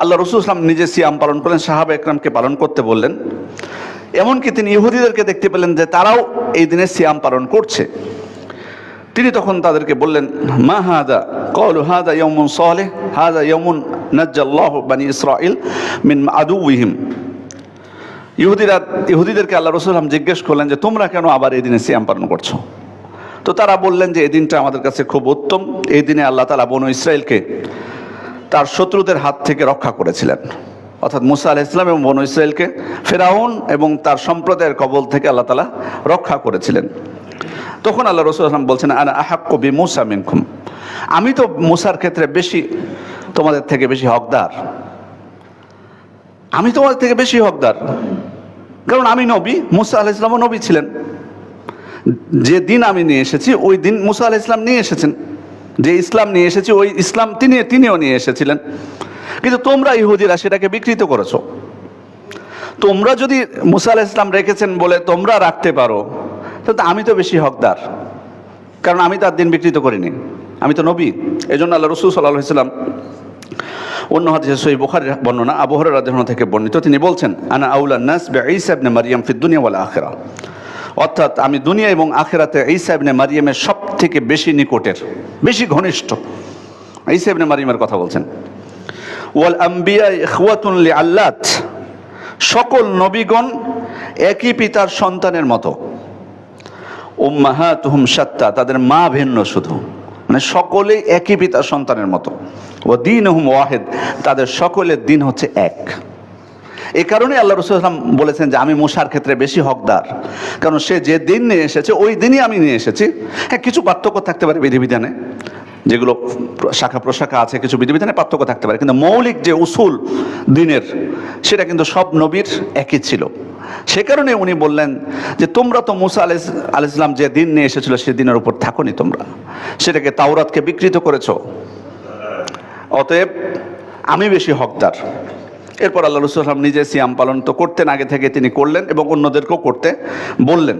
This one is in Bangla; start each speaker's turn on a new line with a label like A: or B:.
A: আল্লাহ রসুল ইসলাম নিজে সিয়াম পালন করলেন, সাহাবা একরামকে পালন করতে বললেন। এমনকি তিনি ইহুদিদেরকে দেখতে পেলেন যে তারাও এই দিনে সিয়াম পালন করছে। তিনি তখন তাদেরকে বললেন, মা হাদা কলু হাদা ইয়মুন সালে হাদা ইয়মুন নাজ্জাল্লাহ বানি ইসরাইল মিন আদুহিম ইহুদিরা, ইহুদিদেরকে আল্লাহ রসুল রসুলাম জিজ্ঞেস করলেন যে, তোমরা কেন আবার এই দিনে সিয়াম পালন করছ? তো তারা বললেন যে, এই দিনটা আমাদের কাছে খুব উত্তম। এই দিনে আল্লাহ তালা বনু ইসরায়েলকে তার শত্রুদের হাত থেকে রক্ষা করেছিলেন। অর্থাৎ মুসা আলাহ ইসলাম এবং বনু ইসরায়েলকে ফেরাউন এবং তার সম্প্রদায়ের কবল থেকে আল্লাহ তালা রক্ষা করেছিলেন। তখন আল্লাহ রসুল আসলাম বলছেন, আনা আহাক কবি মুসা মিনকুম। আমি তো মুসার ক্ষেত্রে বেশি তোমাদের থেকে বেশি হকদার। আমি তোমাদের থেকে বেশি হকদার। কারণ আমি নবী, মুসা আলাহ ইসলামও নবী ছিলেন। যে দিন আমি নিয়ে এসেছি, ওই দিন মুসা আলাহ ইসলাম নিয়ে এসেছেন। যে ইসলাম নিয়ে এসেছি, ওই ইসলাম তিনি তিনিও নিয়ে এসেছিলেন। কিন্তু তোমরা ইহুদিরা সেটাকে বিকৃত করেছ। তোমরা যদি মুসা আলাহ ইসলাম রেখেছেন বলে তোমরা রাখতে পারো, তাহলে আমি তো বেশি হকদার। কারণ আমি তার দিন বিকৃত করিনি। আমি তো নবী। এই জন্য আল্লাহ রসুল সাল্লাহ ইসলাম অন্য হাদিসে সহি বুখারীর বর্ণনা, আবু হুরায়রা রাদিয়াল্লাহু আনহু থেকে বর্ণিত। তিনি বলছেন, আনা আউলা নাস বে ঈসা ইবনে মারিয়াম ফিদ দুনিয়া ওয়াল আখিরা। অর্থাৎ আমি দুনিয়া এবং আখেরাতে ঈসা ইবনে মারিয়ামের সব থেকে বেশি নিকটের, বেশি ঘনিষ্ঠ। ঈসা ইবনে মারিয়ামের কথা বলছেন। ওয়াল আম্বিয়া ইখওয়াতুন লিআল্লাত, সকল নবীগণ একই পিতার সন্তানের মতো। উম্মাহাতুহুম সাত্তা তাদের মা ভিন্ন শুধু। মানে সকলেই একই পিতার সন্তানের মতো। ও দিন হুম ওয়াহেদ, তাদের সকলের দিন হচ্ছে এক। এই কারণে আল্লাহ রসুলাম বলেছেন যে আমি মশার ক্ষেত্রে বেশি হকদার। কারণ সে যে দিন নিয়ে এসেছে, ওই দিনই আমি নিয়ে এসেছি। হ্যাঁ কিছু পার্থক্য থাকতে পারে বিধিবিধানে। যেগুলো শাখা প্রশাখা আছে, কিছু বিধিবিধানে পার্থক্য থাকতে পারে। কিন্তু মৌলিক যে উসুল দিনের, সেটা কিন্তু সব নবীর একই ছিল। সে কারণে উনি বললেন যে, তোমরা তো মুসা আলাইস আল ইসলাম যে দিন নিয়ে এসেছিল, সে দিনের উপর থাকোনি তোমরা। সেটাকে তাওরাতকে বিকৃত করেছ। অতএব আমি বেশি হকদার। এরপর আল্লাহ রসুল নিজে সিয়াম পালন তো করতেন, আগে থেকে তিনি করলেন এবং অন্যদেরকেও করতে বললেন।